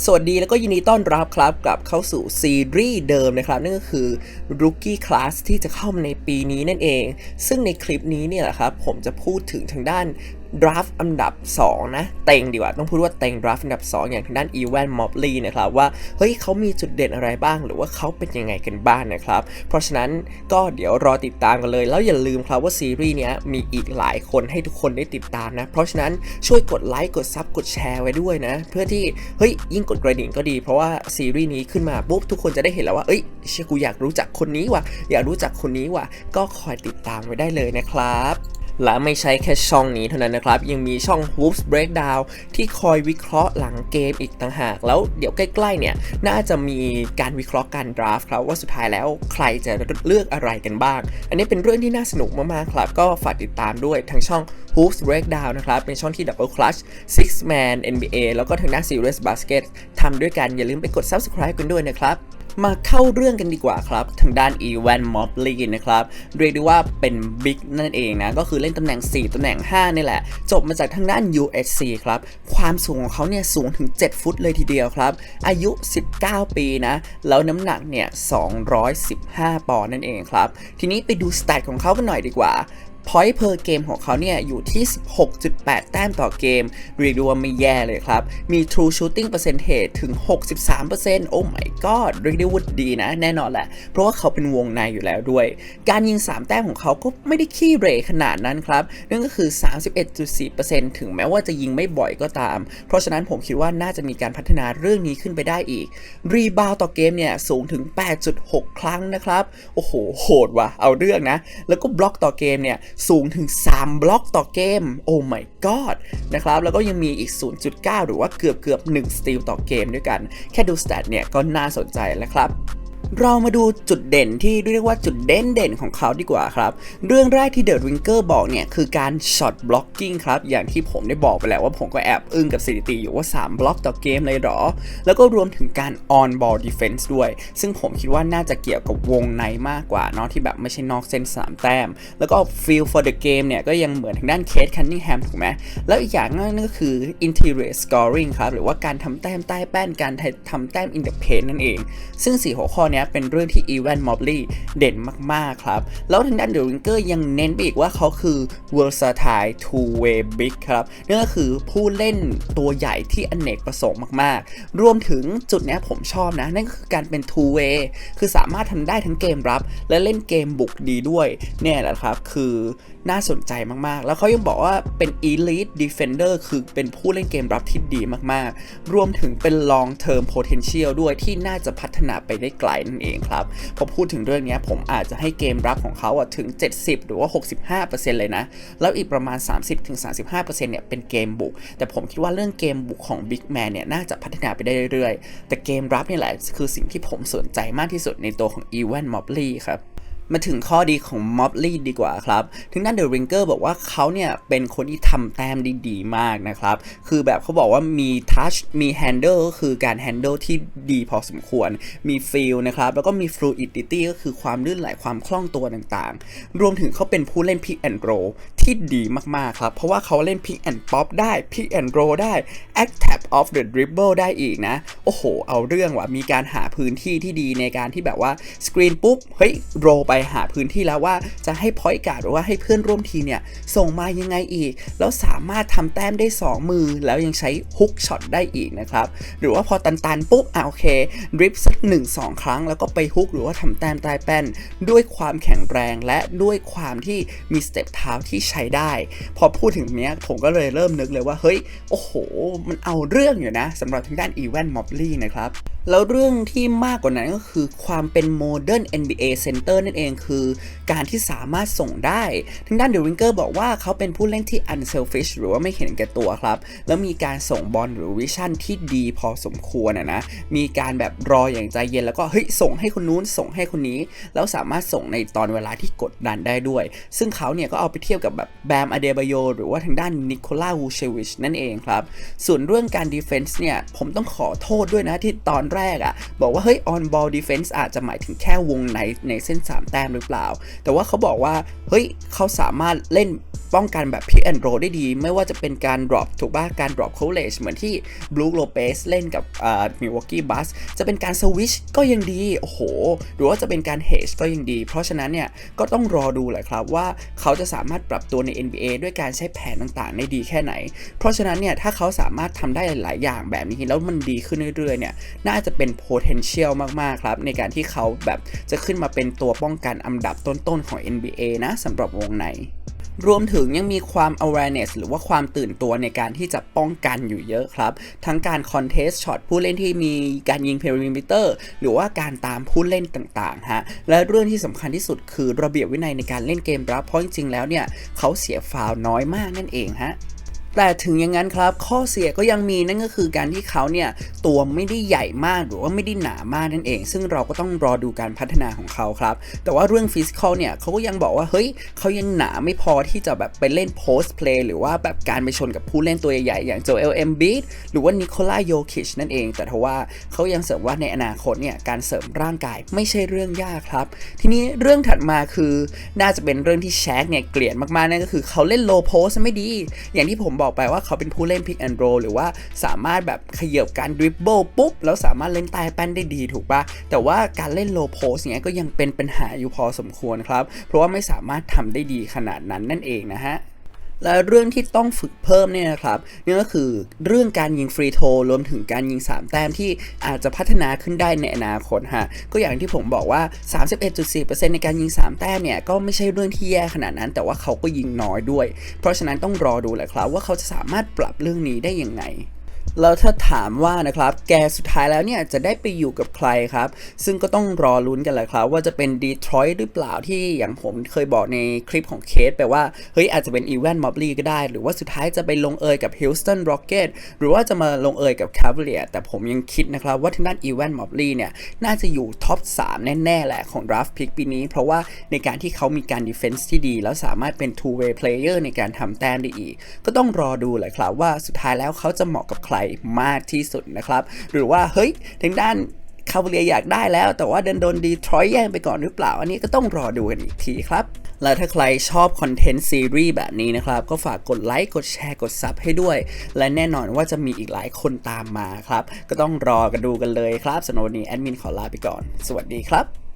สวัสดีแล้วก็ยินดีต้อนรับครับกลับเข้าสู่ซีรีส์เดิมนะครับ นั่นก็คือ Rookie Class ที่จะเข้ามาในปีนี้นั่นเอง ซึ่งในคลิปนี้เนี่ยครับผมจะพูดถึงทางด้าน draft อันดับ 2 นะ เต็งดีกว่า ต้องพูดว่าเต็ง draft อันดับ 2 อย่างทางด้าน e v a n Mobley นะครับว่า เฮ้ยเขามีจุดเด่นอะไรบ้าง หรือว่าเขาเป็นยังไงกันบ้างนะครับ เพราะฉะนั้นก็เดี๋ยวรอติดตามกันเลย แล้วอย่าลืมครับว่าซีรีส์เนี้ยมีอีกหลายคนให้ทุกคนได้ติดตามนะ เพราะฉะนั้นช่วยกดไลค์กดซับกดแชร์ไว้ด้วยนะ เพื่อที่เฮ้ยยิ่งกดกระดิ่งก็ดี เพราะว่าซีรีส์นี้ขึ้นมาปุ๊บทุกคนจะได้เห็นแล้วว่าเอ้ยเชื่อกูอยากรู้จักคนนี้ว่ะอยากรู้จักคนนี้ว่ะก็คอยติดตามไว้ได้เลยนะครับ และไม่ใช่แค่ช่องนี้เท่านั้นนะครับ ยังมีช่อง Hoops Breakdown ที่คอยวิเคราะห์หลังเกมอีกต่างหาก แล้วเดี๋ยวใกล้ๆเนี่ยน่าจะมีการวิเคราะห์การดราฟต์ครับว่าสุดท้ายแล้วใครจะเลือกอะไรกันบ้าง อันนี้เป็นเรื่องที่น่าสนุกมากๆครับ ก็ฝากติดตามด้วยทั้งช่อง Hoops Breakdown นะครับ เป็นช่องที่ Double Clutch Six Man NBA แล้วก็ทางด้าน Serious Basket ทำด้วยกันอย่าลืมไปกด Subscribe กันด้วยนะครับ มาเข้าเรื่องกันดีกว่าครับทางด้าน e v a n Mobley นะครับเรียกได้ว่าเป็นบิ๊กนั่นเองนะก็คือเล่นตำแหน่ง 4ตำแหน่ง5นี่แหละ จบมาจากทางด้าน USC ครับความสูงของเขาเนี่ยสูงถึง 7 ฟุตเลยทีเดียวครับ อายุ 19 ปีนะ แล้วน้ำหนักเนี่ย215 ปอนด์นั่นเองครับ ทีนี้ไปดูสแตทของเขากันหน่อยดีกว่า point per เกมของเขาเนี่ยอยู่ที่ 16.8 แต้มต่อเกม เรียกได้ว่าไม่แย่เลยครับ มี true shooting percentage ถึง 63%โอ้ my god เรียกได้ว่าดีนะ แน่นอนแหละ เพราะว่าเขาเป็นวงในอยู่แล้วด้วย การยิง 3 แต้มของเขาก็ไม่ได้ขี้เรขนาดนั้นครับ นั่นก็คือ 31.4%ถึงแม้ว่าจะยิงไม่บ่อยก็ตาม เพราะฉะนั้นผมคิดว่าน่าจะมีการพัฒนาเรื่องนี้ขึ้นไปได้อีก รีบาวต่อเกมเนี่ยสูงถึง 8.6 ครั้งนะครับ โอ้โห โหดว่ะ เอาเรื่องนะ แล้วก็บล็อกต่อเกมเนี่ยสูงถึง 3 บล็อกต่อเกม โอ้ my god นะครับ แล้วก็ยังมีอีก 0.9 หรือว่าเกือบเกือบ1สตีลต่อเกมด้วยกัน แค่ดูสแตทเนี่ยก็น่าสนใจแล้วครับ เรามาดูจุดเด่นที่เรียกว่าจุดเด่นเด่นของเขาดีกว่าครับ เรื่องแรกที่เดอะริงเกอร์บอกเนี่ย คือการช็อตบล็อกกิ้งครับ อย่างที่ผมได้บอกไปแล้วว่าผมก็แอบอึ้งกับสถิติอยู่ว่า 3 บล็อกต่อเกมเลยหรอ แล้วก็รวมถึงการ on ball defense ด้วย ซึ่งผมคิดว่าน่าจะเกี่ยวกับวงในมากกว่าเนาะที่แบบไม่ใช่นอกเส้น 3 แต้ม แล้วก็ feel for the game เนี่ยก็ยังเหมือนทางด้านเคสคันนิงแฮมถูกไหมแล้วอีกอย่างนึงก็คือ interior scoring ครับหรือว่าการทำแต้มใต้แป้นการทำแต้ม in the paint นั่นเอง ซึ่ง 4 หัวข้อเนี้เป็นเรื่องที่ e v a n Mobley เด่นมากๆครับ แล้วทางด้านเดอะริงเกอร์ยังเน้นไปอีกว่าเขาคือ versatile two way big ครับนั่นก็คือผู้เล่นตัวใหญ่ที่อเนกประสงค์มากๆ รวมถึงจุดนี้ผมชอบนะ นั่นก็คือการเป็น two way คือสามารถทำได้ทั้งเกมรับ และเล่นเกมบุกดีด้วย เนี่ยแหละครับ คือน่าสนใจมากๆ แล้วเขายังบอกว่าเป็น elite defender คือเป็นผู้เล่นเกมรับที่ดีมากๆ รวมถึงเป็น long term potential ด้วยที่น่าจะพัฒนาไปได้ไกลนั่นเองครับพอพูดถึงเรื่องนี้ผมอาจจะให้เกมรับของเขาอะถึง 70 หรือว่า 65%เลยนะ แล้วอีกประมาณ 30-35%เนี่ยเป็นเกมบุก แต่ผมคิดว่าเรื่องเกมบุกของ Big Man เนี่ยน่าจะพัฒนาไปได้เรื่อยๆ แต่เกมรับนี่แหละคือสิ่งที่ผมสนใจมากที่สุดในตัวของ e v a n Mobley ครับ มาถึงข้อดีของม็อบลี่ดีกว่าครับถึงด้านเดอะริงเกอร์บอกว่าเขาเนี่ยเป็นคนที่ทำแต้มได้ดีมากนะครับ คือแบบเขาบอกว่ามีทัชมีแฮนเดิลก็คือการแฮนเดิลที่ดีพอสมควร มีฟิลนะครับ แล้วก็มีฟลูอิดิตี้ก็คือความลื่นไหลความคล่องตัวต่างๆ รวมถึงเขาเป็นผู้เล่นพิกแอนด์โรที่ดีมากๆครับ เพราะว่าเขาเล่นพิกแอนป๊อปได้พิกแอนด์โรได้ act tap off the dribble ได้อีกนะ โอ้โห เอาเรื่องว่ะมีการหาพื้นที่ที่ดีในการที่แบบว่าสกรีนปุ๊บเฮ้ยโรไปไปหาพื้นที่แล้วว่าจะให้พอยต์การ์ดหรือว่าให้เพื่อนร่วมทีมเนี่ยส่งมายังไงอีก แล้วสามารถทำแต้มได้ 2 มือ แล้วยังใช้ฮุกช็อตได้อีกนะครับ หรือว่าพอตันๆปุ๊บอะโอเคดริปสัก1-2ครั้ง แล้วก็ไปฮุกหรือว่าทำแต้มใต้แป้น ด้วยความแข็งแรงและด้วยความที่มีสเต็ปเท้าที่ใช้ได้ พอพูดถึงเนี้ยผมก็เลยเริ่มนึกเลยว่า เฮ้ย โอ้โห มันเอาเรื่องอยู่นะสำหรับทางด้านอีเวนต์มอบลี่นะครับแล้วเรื่องที่มากกว่านั้นก็คือความเป็นโมเดิร์น NBA Center นั่นเองคือการที่สามารถส่งได้ทางด้านเดอะริงเกอร์บอกว่าเขาเป็นผู้เล่นที่ unselfish หรือว่าไม่เห็นแก่ตัวครับ แล้วมีการส่งบอลหรือวิชั่นที่ดีพอสมควรนะนะ มีการแบบรออย่างใจเย็นแล้วก็เฮ้ยส่งให้คนนู้นส่งให้คนนี้ แล้วสามารถส่งในตอนเวลาที่กดดันได้ด้วย ซึ่งเขาเนี่ยก็เอาไปเทียบกับแบบแบมอเดบโยหรือว่าทางด้านนิโคล่าวูเชวิชนั่นเองครับ ส่วนเรื่องการดีเฟนส์เนี่ยผมต้องขอโทษด้วยนะที่ตอนแรกอะบอกว่าเฮ้ย on ball defense อาจจะหมายถึงแค่วงในในเส้น 3 แต้มหรือเปล่า แต่ว่าเขาบอกว่า เฮ้ยเขาสามารถเล่นป้องกันแบบ pick and roll ได้ดี ไม่ว่าจะเป็นการ drop ถูกป่ะการ drop coverage เหมือนที่ Blue Lopez เล่นกับอ่า Milwaukee Bucks จะเป็นการ switch ก็ยังดี โอ้โห หรือว่าจะเป็นการ hedge ก็ยังดี เพราะฉะนั้นเนี่ย ก็ต้องรอดูแหละครับว่าเขาจะสามารถปรับตัวใน NBA ด้วยการใช้แผนต่างๆ ได้ดีแค่ไหน เพราะฉะนั้นเนี่ย ถ้าเขาสามารถทำได้หลาย ๆ อย่างแบบนี้ แล้วมันดีขึ้นเรื่อย ๆ เนี่ย น่าจะเป็น potential มากๆครับ ในการที่เขาแบบจะขึ้นมาเป็นตัวป้องกันอันดับต้นๆของ NBA นะสำหรับวงในรวมถึงยังมีความ awareness หรือว่าความตื่นตัวในการที่จะป้องกันอยู่เยอะครับ ทั้งการ contest shot ผู้เล่นที่มีการยิง perimeter หรือว่าการตามผู้เล่นต่างๆฮะและเรื่องที่สำคัญที่สุดคือระเบียบวินัยในการเล่นเกมรับเพราะจริงๆแล้วเนี่ยเขาเสียฟาวน้อยมากนั่นเองฮะ แต่ถึงอย่างนั้นครับ ข้อเสียก็ยังมีนั่นก็คือการที่เขาเนี่ยตัวไม่ได้ใหญ่มากหรือว่าไม่ได้หนามากนั่นเอง ซึ่งเราก็ต้องรอดูการพัฒนาของเขาครับ แต่ว่าเรื่องฟิสิกอลเนี่ยเขาก็ยังบอกว่าเฮ้ยเขายังหนาไม่พอที่จะแบบไปเล่นโพสต์เพลย์หรือว่าแบบการไปชนกับผู้เล่นตัวใหญ่ๆอย่างโจเอลเอมบีดหรือว่านิโคลาโยคิชนั่นเอง แต่ทว่าเขายังเสริมว่าในอนาคตเนี่ยการเสริมร่างกายไม่ใช่เรื่องยากครับ ทีนี้เรื่องถัดมาคือน่าจะเป็นเรื่องที่แชกเนี่ยเกลียดมากๆนั่นก็คือเขาเล่นโลโพสไม่ดี อย่างที่ผมบอกไปว่าเขาเป็นผู้เล่นพิกแอนด์โรหรือว่าสามารถแบบขยับการดริบเบิลปุ๊บ แล้วสามารถเล่นตายแป้นได้ดีถูกปะแต่ว่าการเล่นโลโพสเนี้ยก็ยังเป็นปัญหาอยู่พอสมควรครับ เพราะว่าไม่สามารถทำได้ดีขนาดนั้นนั่นเองนะฮะ และเรื่องที่ต้องฝึกเพิ่มเนี่ยนะครับนี่ก็คือเรื่องการยิงฟรีโทรวมถึงการยิง 3 แต้มที่อาจจะพัฒนาขึ้นได้ในอนาคตฮะก็อย่างที่ผมบอกว่า 31.4%ในการยิง 3 แต้มเนี่ยก็ไม่ใช่เรื่องที่แย่ขนาดนั้น แต่ว่าเขาก็ยิงน้อยด้วย เพราะฉะนั้นต้องรอดูแหละครับว่าเขาจะสามารถปรับเรื่องนี้ได้ยังไง แล้วถ้าถามว่านะครับแกสุดท้ายแล้วเนี่ยจะได้ไปอยู่กับใครครับ ซึ่งก็ต้องรอลุ้นกันแหละครับ ว่าจะเป็นดีทรอยต์หรือเปล่าที่อย่างผมเคยบอกในคลิปของเคสไปลว่า เฮ้ยอาจจะเป็นอีแวนมอบลีก็ได้ หรือว่าสุดท้ายจะไปลงเอยกับฮิลสตันโรเกตหรือว่าจะมาลงเอยกับคาเวเลียแต่ผมยังคิดนะครับว่าทางด้านอีแวนมอบลีเนี่ยน่าจะอยู่ท็อป 3 แน่ๆแหละของดราฟต์พิกปีนี้ เพราะว่าในการที่เขามีการดีเฟนส์ที่ดี แล้วสามารถเป็น two way player ในการทำแต้มได้อีก ก็ต้องรอดูแหละครับว่าสุดท้ายแล้วเขาจะเหมาะกับใครมากที่สุดนะครับ หรือว่าเฮ้ยทางด้านคาเวเลียอยากได้แล้ว แต่ว่าเดินโดนดีทรอยแย่งไปก่อนหรือเปล่า อันนี้ก็ต้องรอดูกันอีกทีครับและถ้าใครชอบคอนเทนต์ซีรีส์แบบนี้นะครับ ก็ฝากกดไลค์ กดแชร์ กดซับให้ด้วย และแน่นอนว่าจะมีอีกหลายคนตามมาครับ ก็ต้องรอกันดูกันเลยครับสำหรับวันนี้แอดมินขอลาไปก่อน สวัสดีครับ